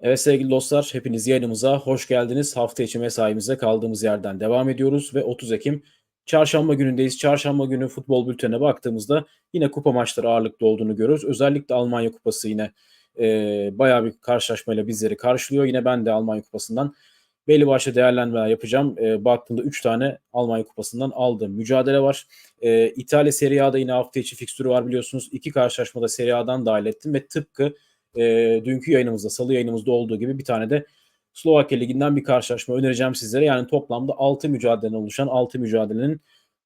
Evet sevgili dostlar, hepiniz yayınımıza hoş geldiniz. Hafta içi mesaimize kaldığımız yerden devam ediyoruz ve 30 Ekim çarşamba günündeyiz. Çarşamba günü futbol bültenine baktığımızda yine kupa maçları ağırlıklı olduğunu görüyoruz. Özellikle Almanya Kupası yine e, bayağı bir karşılaşmayla bizleri karşılıyor. Yine ben de Almanya Kupası'ndan belli başlı değerlendirmeler yapacağım. E, baktığımda 3 tane Almanya Kupası'ndan aldığım mücadele var. E, İtalya Serie A'da yine hafta içi fikstürü var biliyorsunuz. İki karşılaşmada Serie A'dan dahil ettim ve tıpkı e, dünkü yayınımızda, salı yayınımızda olduğu gibi bir tane de Slovakya Ligi'nden bir karşılaşma önereceğim sizlere. Yani toplamda 6 mücadeleden oluşan 6 mücadelenin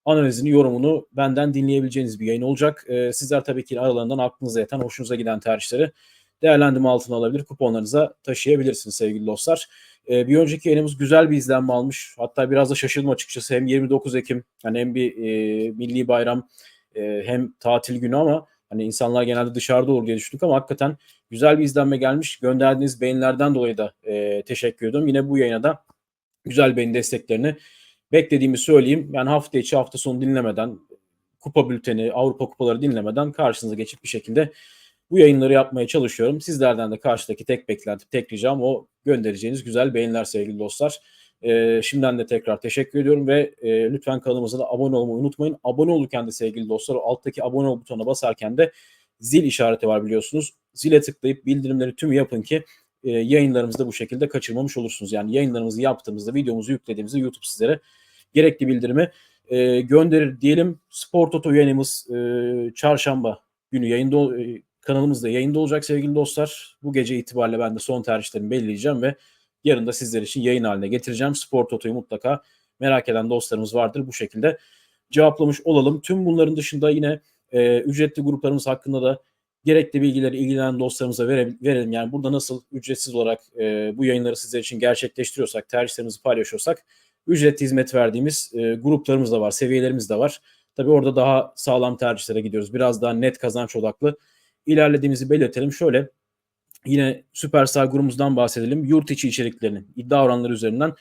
analizini, yorumunu benden dinleyebileceğiniz bir yayın olacak. E, sizler tabii ki aralarından aklınıza yatan, hoşunuza giden tercihleri değerlendirme altına alabilir, kuponlarınıza taşıyabilirsiniz sevgili dostlar. E, bir önceki yayınımız güzel bir izlenme almış. Hatta biraz da şaşırdım açıkçası. Hem 29 Ekim, yani hem bir e, milli bayram e, hem tatil günü ama Hani insanlar genelde dışarıda olur diye düşündük ama hakikaten güzel bir izlenme gelmiş. Gönderdiğiniz beğenilerden dolayı da e, teşekkür ediyorum. Yine bu yayına da güzel beğeni desteklerini beklediğimi söyleyeyim. Yani hafta içi hafta sonu dinlemeden kupa bülteni, Avrupa kupaları dinlemeden karşınıza geçip bir şekilde bu yayınları yapmaya çalışıyorum. Sizlerden de karşıdaki tek beklentim, tek ricam o göndereceğiniz güzel beğeniler sevgili dostlar. E, şimdiden de tekrar teşekkür ediyorum ve e, lütfen kanalımıza da abone olmayı unutmayın. Abone olurken de sevgili dostlar alttaki abone ol butonuna basarken de zil işareti var biliyorsunuz. Zile tıklayıp bildirimleri tüm yapın ki e, yayınlarımızı da bu şekilde kaçırmamış olursunuz. Yani yayınlarımızı yaptığımızda, videomuzu yüklediğimizde YouTube sizlere gerekli bildirimi e, gönderir diyelim. Spor Toto yayınımız e, çarşamba günü yayında e, kanalımızda yayında olacak sevgili dostlar. Bu gece itibariyle ben de son tercihlerimi belirleyeceğim ve Yarın da sizler için yayın haline getireceğim. Spor Toto'yu mutlaka merak eden dostlarımız vardır. Bu şekilde cevaplamış olalım. Tüm bunların dışında yine e, ücretli gruplarımız hakkında da gerekli bilgileri ilgilenen dostlarımıza vere, verelim. Yani burada nasıl ücretsiz olarak e, bu yayınları sizler için gerçekleştiriyorsak, tercihlerimizi paylaşıyorsak ücretli hizmet verdiğimiz e, gruplarımız da var, seviyelerimiz de var. Tabii orada daha sağlam tercihlere gidiyoruz. Biraz daha net kazanç odaklı ilerlediğimizi belirtelim. Şöyle Yine Süperstar grubumuzdan bahsedelim. Yurt içi içeriklerinin iddia oranları üzerinden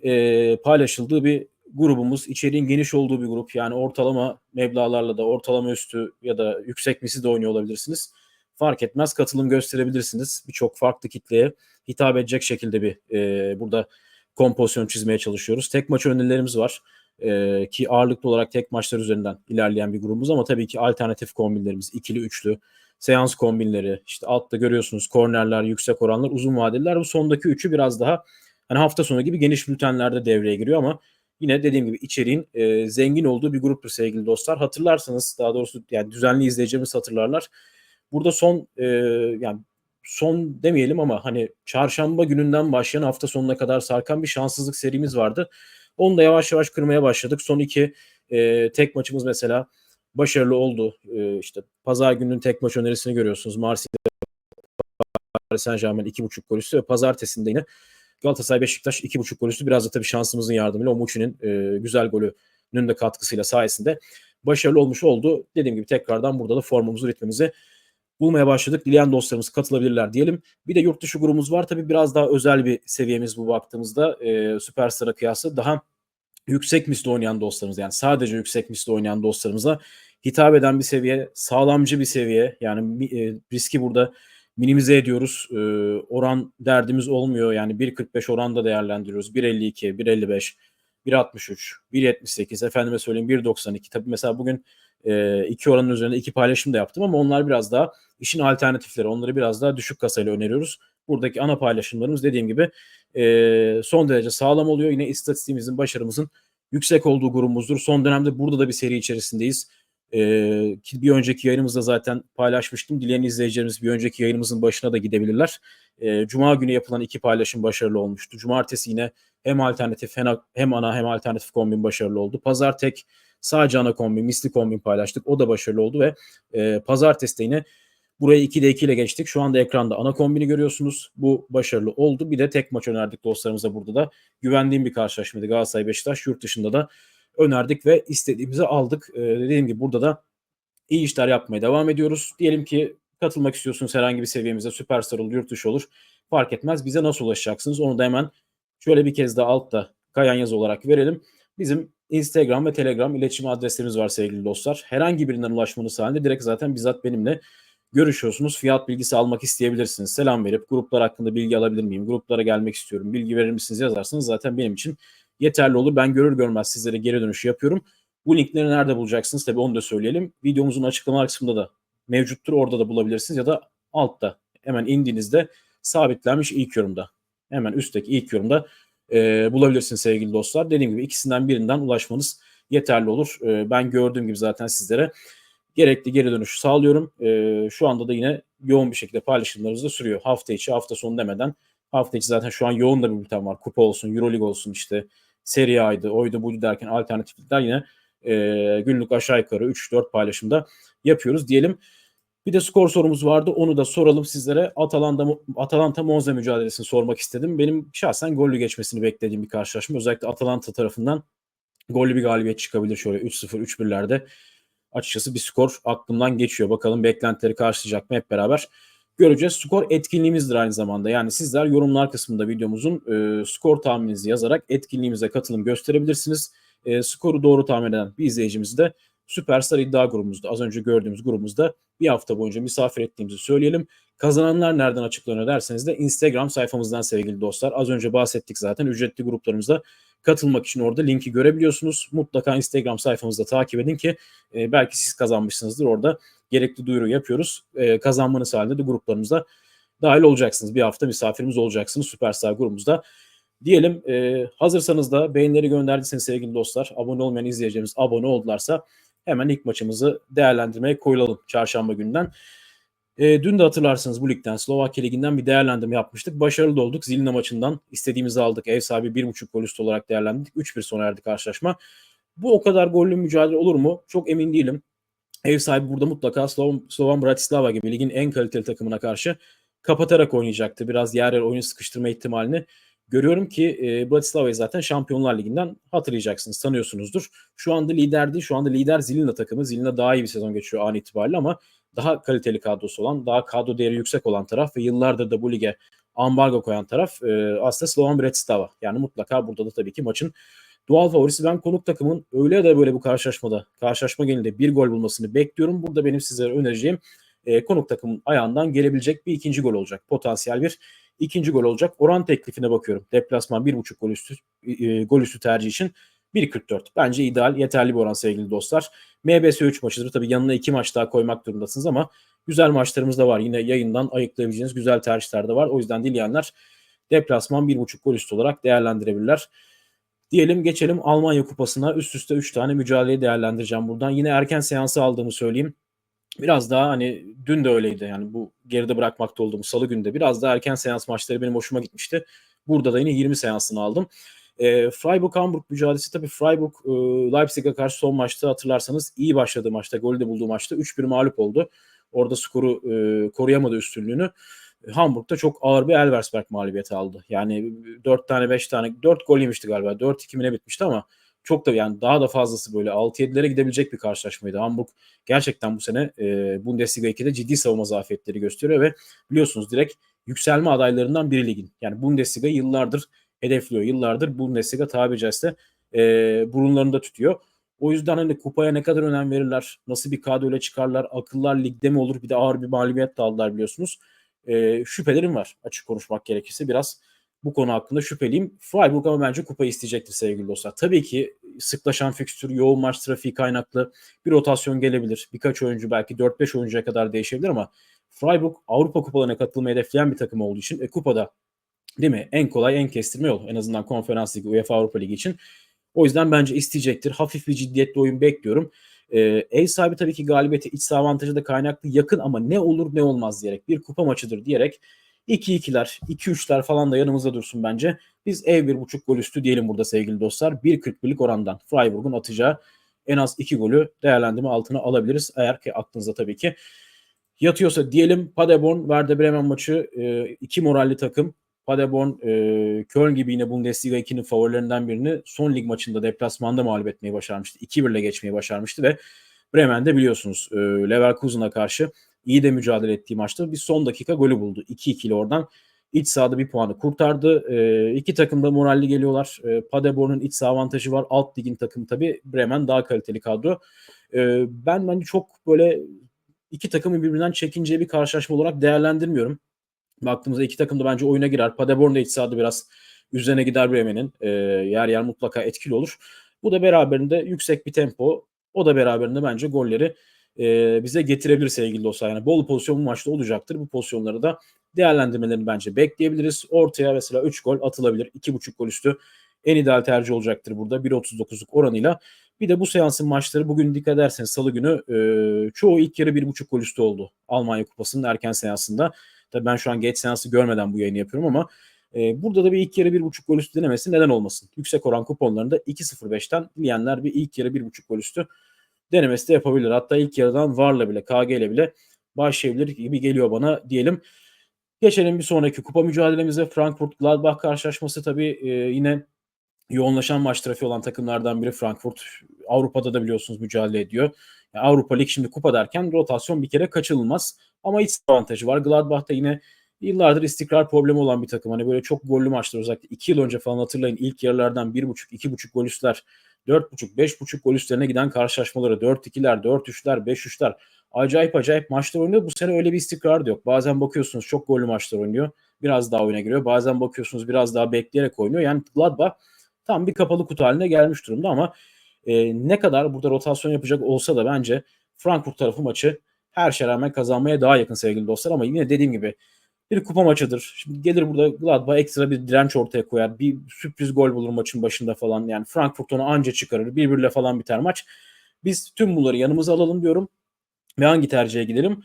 e, paylaşıldığı bir grubumuz. İçeriğin geniş olduğu bir grup. Yani ortalama meblalarla da ortalama üstü ya da yüksek misi de oynuyor olabilirsiniz. Fark etmez katılım gösterebilirsiniz. Birçok farklı kitleye hitap edecek şekilde bir e, burada kompozisyon çizmeye çalışıyoruz. Tek maç önerilerimiz var. E, ki ağırlıklı olarak tek maçlar üzerinden ilerleyen bir grubumuz ama tabii ki alternatif kombinlerimiz ikili, üçlü, seans kombinleri, işte altta görüyorsunuz kornerler, yüksek oranlar, uzun vadeliler. Bu sondaki üçü biraz daha hani hafta sonu gibi geniş bültenlerde devreye giriyor ama yine dediğim gibi içeriğin e, zengin olduğu bir gruptur sevgili dostlar. Hatırlarsanız daha doğrusu yani düzenli izleyicilerimiz hatırlarlar. Burada son e, yani son demeyelim ama hani çarşamba gününden başlayan hafta sonuna kadar sarkan bir şanssızlık serimiz vardı. Onu da yavaş yavaş kırmaya başladık. Son iki e, tek maçımız mesela başarılı oldu. E, işte pazar gününün tek maç önerisini görüyorsunuz. Marsilya Paris Saint Germain 2.5 gol üstü ve pazartesinde yine Galatasaray Beşiktaş 2.5 gol üstü. Biraz da tabii şansımızın yardımıyla o Muçi'nin e, güzel golünün de katkısıyla sayesinde başarılı olmuş oldu. Dediğim gibi tekrardan burada da formumuzu, ritmimizi bulmaya başladık. Dileyen dostlarımız katılabilirler diyelim. Bir de yurt dışı grubumuz var. Tabii biraz daha özel bir seviyemiz bu baktığımızda. E, Süperstar'a kıyasla daha yüksek misli oynayan dostlarımız yani sadece yüksek misli oynayan dostlarımıza hitap eden bir seviye, sağlamcı bir seviye. Yani e, riski burada minimize ediyoruz. E, oran derdimiz olmuyor. Yani 1.45 oranda değerlendiriyoruz. 1.52, 1.55, 1.63, 1.78 efendime söyleyeyim 1.92. Tabii mesela bugün e, iki oranın üzerinde iki paylaşım da yaptım ama onlar biraz daha işin alternatifleri. Onları biraz daha düşük kasayla öneriyoruz. Buradaki ana paylaşımlarımız dediğim gibi e, son derece sağlam oluyor. Yine istatistiğimizin, başarımızın yüksek olduğu grubumuzdur. Son dönemde burada da bir seri içerisindeyiz. Ee, ki bir önceki yayınımızda zaten paylaşmıştım. Dileyen izleyicilerimiz bir önceki yayınımızın başına da gidebilirler. Ee, Cuma günü yapılan iki paylaşım başarılı olmuştu. Cumartesi yine hem alternatif hem ana hem alternatif kombin başarılı oldu. Pazar tek sadece ana kombin, misli kombin paylaştık. O da başarılı oldu ve e, pazartesi de yine Burayı 2'de 2 ile geçtik. Şu anda ekranda ana kombini görüyorsunuz. Bu başarılı oldu. Bir de tek maç önerdik dostlarımıza burada da. Güvendiğim bir karşılaşmaydı Galatasaray Beşiktaş. Yurt dışında da önerdik ve istediğimizi aldık. Ee, dediğim gibi burada da iyi işler yapmaya devam ediyoruz. Diyelim ki katılmak istiyorsunuz herhangi bir seviyemize süperstar olur, yurt dışı olur. Fark etmez. Bize nasıl ulaşacaksınız? Onu da hemen şöyle bir kez daha altta kayan yazı olarak verelim. Bizim Instagram ve Telegram iletişim adreslerimiz var sevgili dostlar. Herhangi birinden ulaşmanız halinde direkt zaten bizzat benimle görüşüyorsunuz. Fiyat bilgisi almak isteyebilirsiniz. Selam verip gruplar hakkında bilgi alabilir miyim? Gruplara gelmek istiyorum. Bilgi verir misiniz yazarsanız zaten benim için yeterli olur. Ben görür görmez sizlere geri dönüş yapıyorum. Bu linkleri nerede bulacaksınız? Tabii onu da söyleyelim. Videomuzun açıklama kısmında da mevcuttur. Orada da bulabilirsiniz ya da altta hemen indiğinizde sabitlenmiş ilk yorumda. Hemen üstteki ilk yorumda e, bulabilirsiniz sevgili dostlar. Dediğim gibi ikisinden birinden ulaşmanız yeterli olur. E, ben gördüğüm gibi zaten sizlere gerekli geri dönüşü sağlıyorum. E, şu anda da yine yoğun bir şekilde paylaşımlarımız da sürüyor. Hafta içi hafta sonu demeden hafta içi zaten şu an yoğun da bir bülten var. Kupa olsun, Euroleague olsun işte Serie A'ydı, oydu buydu derken alternatifler yine e, günlük aşağı yukarı 3-4 paylaşımda yapıyoruz diyelim. Bir de skor sorumuz vardı. Onu da soralım sizlere. Atalanta, Atalanta Monza mücadelesini sormak istedim. Benim şahsen gollü geçmesini beklediğim bir karşılaşma. Özellikle Atalanta tarafından gollü bir galibiyet çıkabilir şöyle 3-0, 3-1'lerde. Açıkçası bir skor aklımdan geçiyor. Bakalım beklentileri karşılayacak mı hep beraber göreceğiz. Skor etkinliğimizdir aynı zamanda. Yani sizler yorumlar kısmında videomuzun e, skor tahmininizi yazarak etkinliğimize katılım gösterebilirsiniz. E, skoru doğru tahmin eden bir izleyicimizi de Süperstar iddia grubumuzda az önce gördüğümüz grubumuzda bir hafta boyunca misafir ettiğimizi söyleyelim. Kazananlar nereden açıklanıyor derseniz de Instagram sayfamızdan sevgili dostlar. Az önce bahsettik zaten ücretli gruplarımızda katılmak için orada linki görebiliyorsunuz. Mutlaka Instagram sayfamızda takip edin ki e, belki siz kazanmışsınızdır. Orada gerekli duyuru yapıyoruz. E, kazanmanız halinde de gruplarımızda dahil olacaksınız. Bir hafta misafirimiz olacaksınız Süperstar grubumuzda. Diyelim e, hazırsanız da beğenileri gönderdiyseniz sevgili dostlar, abone olmayan izleyicilerimiz abone oldularsa hemen ilk maçımızı değerlendirmeye koyulalım çarşamba günden. E, dün de hatırlarsınız bu ligden Slovakya Ligi'nden bir değerlendirme yapmıştık. Başarılı olduk. Zilina maçından istediğimizi aldık. Ev sahibi 1.5 gol üstü olarak değerlendirdik. 3-1 sona erdi karşılaşma. Bu o kadar gollü mücadele olur mu? Çok emin değilim. Ev sahibi burada mutlaka Slovan, Slovan Bratislava gibi ligin en kaliteli takımına karşı kapatarak oynayacaktı. Biraz yer yer oyunu sıkıştırma ihtimalini görüyorum ki e, Bratislava'yı zaten Şampiyonlar Ligi'nden hatırlayacaksınız, tanıyorsunuzdur. Şu anda lider değil, şu anda lider Zilina takımı. Zilina daha iyi bir sezon geçiyor an itibariyle ama daha kaliteli kadrosu olan, daha kadro değeri yüksek olan taraf ve yıllardır da bu lige ambargo koyan taraf e, aslında Slovan Bratislava. Yani mutlaka burada da tabii ki maçın doğal favorisi. Ben konuk takımın öyle ya da böyle bu karşılaşmada, karşılaşma genelinde bir gol bulmasını bekliyorum. Burada benim sizlere önereceğim e, konuk takımın ayağından gelebilecek bir ikinci gol olacak. Potansiyel bir ikinci gol olacak. Oran teklifine bakıyorum. Deplasman 1.5 gol üstü e, gol üstü tercih için 1.44. Bence ideal, yeterli bir oran sevgili dostlar. MBS 3 maçıdır. Tabii yanına 2 maç daha koymak durumundasınız ama güzel maçlarımız da var. Yine yayından ayıklayabileceğiniz güzel tercihler de var. O yüzden dileyenler deplasman 1.5 gol üstü olarak değerlendirebilirler. Diyelim geçelim Almanya Kupası'na. Üst üste 3 tane mücadeleyi değerlendireceğim buradan. Yine erken seansı aldığımı söyleyeyim biraz daha hani dün de öyleydi yani bu geride bırakmakta olduğum salı günde biraz daha erken seans maçları benim hoşuma gitmişti. Burada da yine 20 seansını aldım. E, Freiburg-Hamburg mücadelesi tabii Freiburg e, Leipzig'e karşı son maçta hatırlarsanız iyi başladığı maçta, golü de bulduğu maçta 3-1 mağlup oldu. Orada skoru e, koruyamadı üstünlüğünü. Hamburg'da çok ağır bir Elversberg mağlubiyeti aldı. Yani 4 tane 5 tane 4 gol yemişti galiba. 4-2 mi ne bitmişti ama çok da yani daha da fazlası böyle 6-7'lere gidebilecek bir karşılaşmaydı. Hamburg gerçekten bu sene e, Bundesliga 2'de ciddi savunma zafiyetleri gösteriyor ve biliyorsunuz direkt yükselme adaylarından biri ligin. Yani Bundesliga yıllardır hedefliyor. Yıllardır Bundesliga tabiri caizse e, burunlarında tutuyor. O yüzden hani kupaya ne kadar önem verirler, nasıl bir kadroyla çıkarlar, akıllar ligde mi olur bir de ağır bir mağlubiyet de aldılar biliyorsunuz. E, şüphelerim var açık konuşmak gerekirse biraz bu konu hakkında şüpheliyim. Freiburg ama bence kupayı isteyecektir sevgili dostlar. Tabii ki sıklaşan fikstür, yoğun maç trafiği kaynaklı bir rotasyon gelebilir. Birkaç oyuncu belki 4-5 oyuncuya kadar değişebilir ama Freiburg Avrupa kupalarına katılmayı hedefleyen bir takım olduğu için e, kupada değil mi? En kolay, en kestirme yol. En azından Konferans Ligi, UEFA Avrupa Ligi için. O yüzden bence isteyecektir. Hafif bir ciddiyetli oyun bekliyorum. Ee, ev sahibi tabii ki galibiyeti iç avantajı da kaynaklı yakın ama ne olur ne olmaz diyerek bir kupa maçıdır diyerek 2-2'ler, 2-3'ler falan da yanımızda dursun bence. Biz ev 1.5 gol üstü diyelim burada sevgili dostlar. 1.41'lik orandan Freiburg'un atacağı en az 2 golü değerlendirme altına alabiliriz. Eğer ki aklınızda tabii ki yatıyorsa diyelim Paderborn Werder Bremen maçı e, iki moralli takım. Paderborn e, Köln gibi yine Bundesliga 2'nin favorilerinden birini son lig maçında deplasmanda mağlup etmeyi başarmıştı. 2-1 ile geçmeyi başarmıştı ve Bremen'de biliyorsunuz e, Leverkusen'a karşı iyi de mücadele ettiği maçta bir son dakika golü buldu. 2-2 ile oradan iç sahada bir puanı kurtardı. E, iki takım da moralli geliyorlar. E, Paderborn'un iç saha avantajı var. Alt ligin takımı tabii Bremen daha kaliteli kadro. E, ben bence çok böyle iki takımın birbirinden çekineceği bir karşılaşma olarak değerlendirmiyorum. Baktığımızda iki takım da bence oyuna girer. Paderborn da iç sahada biraz üzerine gider Bremen'in. E, yer yer mutlaka etkili olur. Bu da beraberinde yüksek bir tempo. O da beraberinde bence golleri e, bize getirebilir sevgili dostlar. Yani bol pozisyon bu maçta olacaktır. Bu pozisyonları da değerlendirmelerini bence bekleyebiliriz. Ortaya mesela 3 gol atılabilir. 2.5 gol üstü en ideal tercih olacaktır burada 1.39'luk oranıyla. Bir de bu seansın maçları bugün dikkat ederseniz salı günü e, çoğu ilk yarı 1.5 gol üstü oldu. Almanya Kupası'nın erken seansında. Tabii ben şu an geç seansı görmeden bu yayını yapıyorum ama e, burada da bir ilk yarı 1.5 gol üstü denemesi neden olmasın? Yüksek oran kuponlarında 2.05'ten dileyenler bir ilk yarı 1.5 gol üstü denemesi de yapabilir. Hatta ilk yarıdan VAR'la bile KG ile bile başlayabilir gibi geliyor bana diyelim. Geçelim bir sonraki kupa mücadelemize. Frankfurt-Gladbach karşılaşması tabii e, yine yoğunlaşan maç trafiği olan takımlardan biri Frankfurt. Avrupa'da da biliyorsunuz mücadele ediyor. Avrupa Lig şimdi kupa derken rotasyon bir kere kaçınılmaz. Ama iç avantajı var. Gladbach'ta yine yıllardır istikrar problemi olan bir takım. Hani böyle çok gollü maçlar özellikle 2 yıl önce falan hatırlayın ilk yarılardan 1.5-2.5 gol üstler 4.5-5.5 gol üstlerine giden karşılaşmaları 4-2'ler, 4-3'ler, 5-3'ler acayip acayip maçlar oynuyor. Bu sene öyle bir istikrar da yok. Bazen bakıyorsunuz çok gollü maçlar oynuyor. Biraz daha oyuna giriyor. Bazen bakıyorsunuz biraz daha bekleyerek oynuyor. Yani Gladbach tam bir kapalı kutu haline gelmiş durumda ama e, ne kadar burada rotasyon yapacak olsa da bence Frankfurt tarafı maçı her şeye rağmen kazanmaya daha yakın sevgili dostlar ama yine dediğim gibi bir kupa maçıdır. Şimdi gelir burada Gladbach ekstra bir direnç ortaya koyar. Bir sürpriz gol bulur maçın başında falan. Yani Frankfurt onu anca çıkarır. Birbirle falan biter maç. Biz tüm bunları yanımıza alalım diyorum. Ve hangi tercihe gidelim?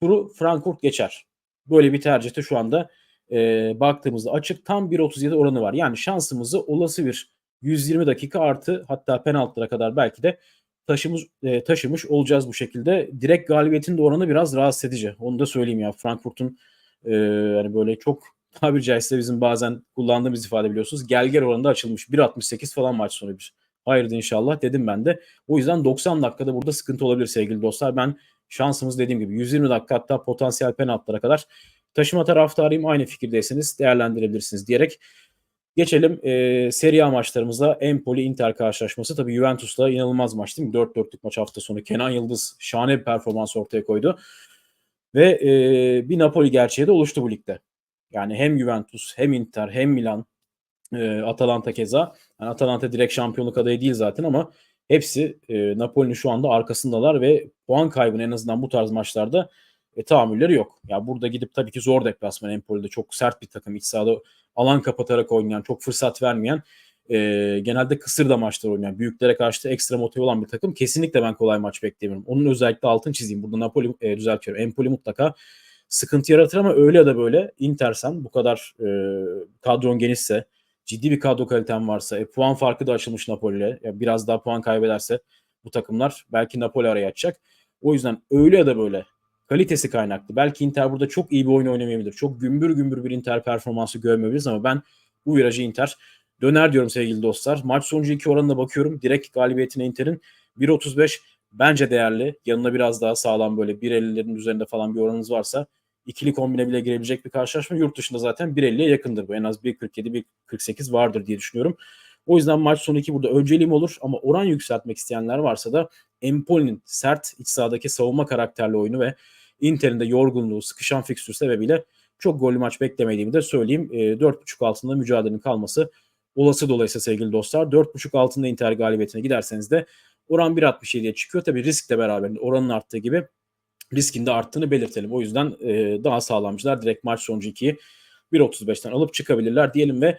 Turu Frankfurt geçer. Böyle bir tercihte şu anda e, baktığımızda açık tam 1.37 oranı var. Yani şansımızı olası bir 120 dakika artı hatta penaltılara kadar belki de taşımış, e, taşımış olacağız bu şekilde. Direkt galibiyetin de oranı biraz rahatsız edici. Onu da söyleyeyim ya. Frankfurt'un e, yani böyle çok tabiri caizse bizim bazen kullandığımız ifade biliyorsunuz. Gel gel oranında açılmış. 1.68 falan maç sonu bir. Hayırdır inşallah dedim ben de. O yüzden 90 dakikada burada sıkıntı olabilir sevgili dostlar. Ben şansımız dediğim gibi 120 dakika hatta potansiyel penaltılara kadar taşıma taraftarıyım. Aynı fikirdeyseniz değerlendirebilirsiniz diyerek Geçelim e, Serie A maçlarımıza. Empoli Inter karşılaşması. Tabii Juventus'la inanılmaz maç değil mi? 4-4'lük maç hafta sonu. Kenan Yıldız şahane bir performans ortaya koydu. Ve e, bir Napoli gerçeği de oluştu bu ligde. Yani hem Juventus hem Inter hem Milan e, Atalanta keza. Yani Atalanta direkt şampiyonluk adayı değil zaten ama hepsi e, Napoli'nin şu anda arkasındalar ve puan kaybını en azından bu tarz maçlarda e, tahammülleri yok. Ya burada gidip tabii ki zor deplasman Empoli'de çok sert bir takım. İç sahada alan kapatarak oynayan, çok fırsat vermeyen, e, genelde kısır da maçlar oynayan, büyüklere karşı da ekstra motive olan bir takım. Kesinlikle ben kolay maç beklemiyorum. Onun özellikle altın çizeyim. Burada Napoli e, düzeltiyorum. Empoli mutlaka sıkıntı yaratır ama öyle ya da böyle Intersen bu kadar e, kadron genişse, ciddi bir kadro kaliten varsa, e, puan farkı da açılmış Napoli'yle. Ya biraz daha puan kaybederse bu takımlar belki Napoli araya açacak. O yüzden öyle ya da böyle kalitesi kaynaklı. Belki Inter burada çok iyi bir oyun oynamayabilir. Çok gümbür gümbür bir Inter performansı görmeyebiliriz ama ben bu virajı Inter döner diyorum sevgili dostlar. Maç sonucu iki oranına bakıyorum. Direkt galibiyetine Inter'in 1.35 bence değerli. Yanına biraz daha sağlam böyle 1.50'lerin üzerinde falan bir oranınız varsa ikili kombine bile girebilecek bir karşılaşma. Yurt dışında zaten 1.50'ye yakındır bu. En az 1.47, 1.48 vardır diye düşünüyorum. O yüzden maç sonu 2 burada önceliğim olur ama oran yükseltmek isteyenler varsa da Empoli'nin sert iç sahadaki savunma karakterli oyunu ve Inter'in de yorgunluğu, sıkışan fikstür sebebiyle çok gollü maç beklemediğimi de söyleyeyim. E, 4.5 altında mücadelenin kalması olası dolayısıyla sevgili dostlar. 4.5 altında Inter galibiyetine giderseniz de oran 1.67'ye çıkıyor. Tabii risk de beraber oranın arttığı gibi riskin de arttığını belirtelim. O yüzden e, daha sağlamcılar direkt maç sonucu 2'yi 1.35'ten alıp çıkabilirler diyelim ve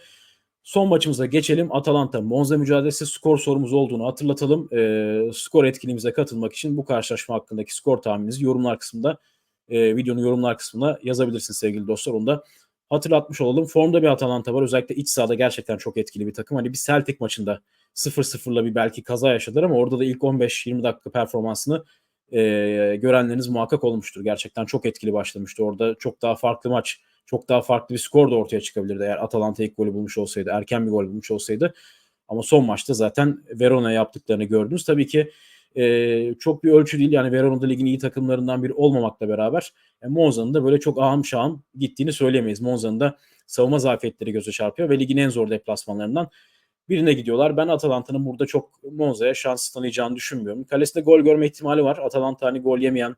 Son maçımıza geçelim. Atalanta Monza mücadelesi skor sorumuz olduğunu hatırlatalım. E, skor etkinliğimize katılmak için bu karşılaşma hakkındaki skor tahmininizi yorumlar kısmında e, videonun yorumlar kısmına yazabilirsiniz sevgili dostlar. Onu da hatırlatmış olalım. Formda bir Atalanta var. Özellikle iç sahada gerçekten çok etkili bir takım. Hani bir Celtic maçında 0-0'la bir belki kaza yaşadılar ama orada da ilk 15-20 dakika performansını e, görenleriniz muhakkak olmuştur. Gerçekten çok etkili başlamıştı. Orada çok daha farklı maç çok daha farklı bir skor da ortaya çıkabilirdi eğer Atalanta ilk golü bulmuş olsaydı, erken bir gol bulmuş olsaydı. Ama son maçta zaten Verona yaptıklarını gördünüz. Tabii ki e, çok bir ölçü değil. Yani Verona'da ligin iyi takımlarından biri olmamakla beraber e, Monza'nın da böyle çok ahım şahım gittiğini söyleyemeyiz. Monza'nın da savunma zafiyetleri göze çarpıyor ve ligin en zor deplasmanlarından birine gidiyorlar. Ben Atalanta'nın burada çok Monza'ya şans tanıyacağını düşünmüyorum. Kalesinde gol görme ihtimali var. Atalanta hani gol yemeyen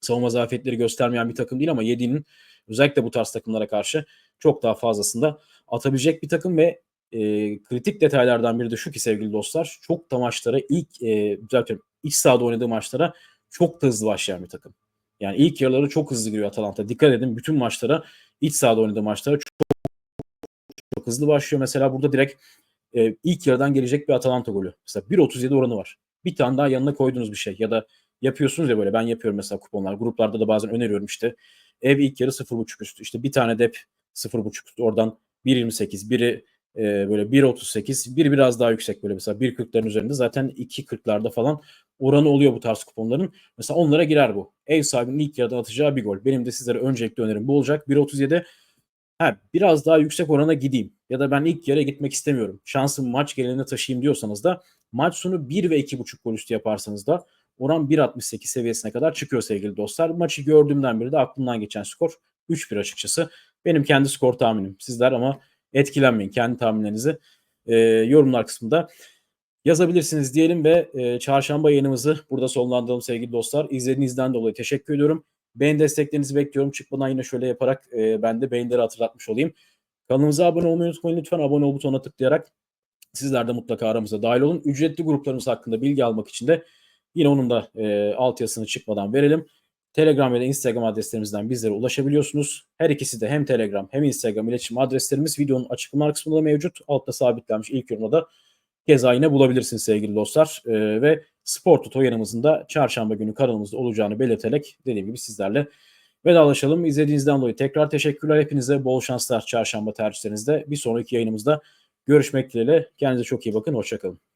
savunma zafiyetleri göstermeyen bir takım değil ama yediğinin özellikle bu tarz takımlara karşı çok daha fazlasında atabilecek bir takım ve e, kritik detaylardan biri de şu ki sevgili dostlar çok da maçlara ilk e, düzeltiyorum iç sahada oynadığı maçlara çok da hızlı başlayan bir takım. Yani ilk yarıları çok hızlı giriyor Atalanta. Dikkat edin bütün maçlara iç sahada oynadığı maçlara çok, çok hızlı başlıyor. Mesela burada direkt e, ilk yarıdan gelecek bir Atalanta golü. Mesela 1.37 oranı var. Bir tane daha yanına koyduğunuz bir şey ya da yapıyorsunuz ya böyle ben yapıyorum mesela kuponlar. Gruplarda da bazen öneriyorum işte. Ev ilk yarı 0.5 üstü. İşte bir tane dep 0.5 üstü. Oradan 1.28, biri e, böyle 1.38, biri biraz daha yüksek böyle mesela 1.40'ların üzerinde zaten 2.40'larda falan oranı oluyor bu tarz kuponların. Mesela onlara girer bu. Ev sahibinin ilk yarıda atacağı bir gol. Benim de sizlere öncelikli önerim bu olacak. 1.37 ha, biraz daha yüksek orana gideyim ya da ben ilk yarıya gitmek istemiyorum. Şansım maç geneline taşıyayım diyorsanız da maç sonu 1 ve 2.5 gol üstü yaparsanız da oran 1.68 seviyesine kadar çıkıyor sevgili dostlar. Maçı gördüğümden beri de aklımdan geçen skor 3-1 açıkçası. Benim kendi skor tahminim. Sizler ama etkilenmeyin. Kendi tahminlerinizi e, yorumlar kısmında yazabilirsiniz diyelim ve e, çarşamba yayınımızı burada sonlandıralım sevgili dostlar. İzlediğinizden dolayı teşekkür ediyorum. Beğeni desteklerinizi bekliyorum. Çıkmadan yine şöyle yaparak e, ben de beğenileri hatırlatmış olayım. Kanalımıza abone olmayı unutmayın. Lütfen abone ol butonuna tıklayarak sizler de mutlaka aramıza dahil olun. Ücretli gruplarımız hakkında bilgi almak için de yine onun da e, altyazısını çıkmadan verelim. Telegram da Instagram adreslerimizden bizlere ulaşabiliyorsunuz. Her ikisi de hem Telegram hem Instagram iletişim adreslerimiz videonun açıklama kısmında mevcut. Altta sabitlenmiş ilk yorumda da keza yine bulabilirsiniz sevgili dostlar. Ee, ve Spor Toto yanımızın da çarşamba günü kanalımızda olacağını belirterek dediğim gibi sizlerle vedalaşalım. İzlediğinizden dolayı tekrar teşekkürler. Hepinize bol şanslar çarşamba tercihlerinizde. Bir sonraki yayınımızda görüşmek dileğiyle. Kendinize çok iyi bakın. Hoşçakalın.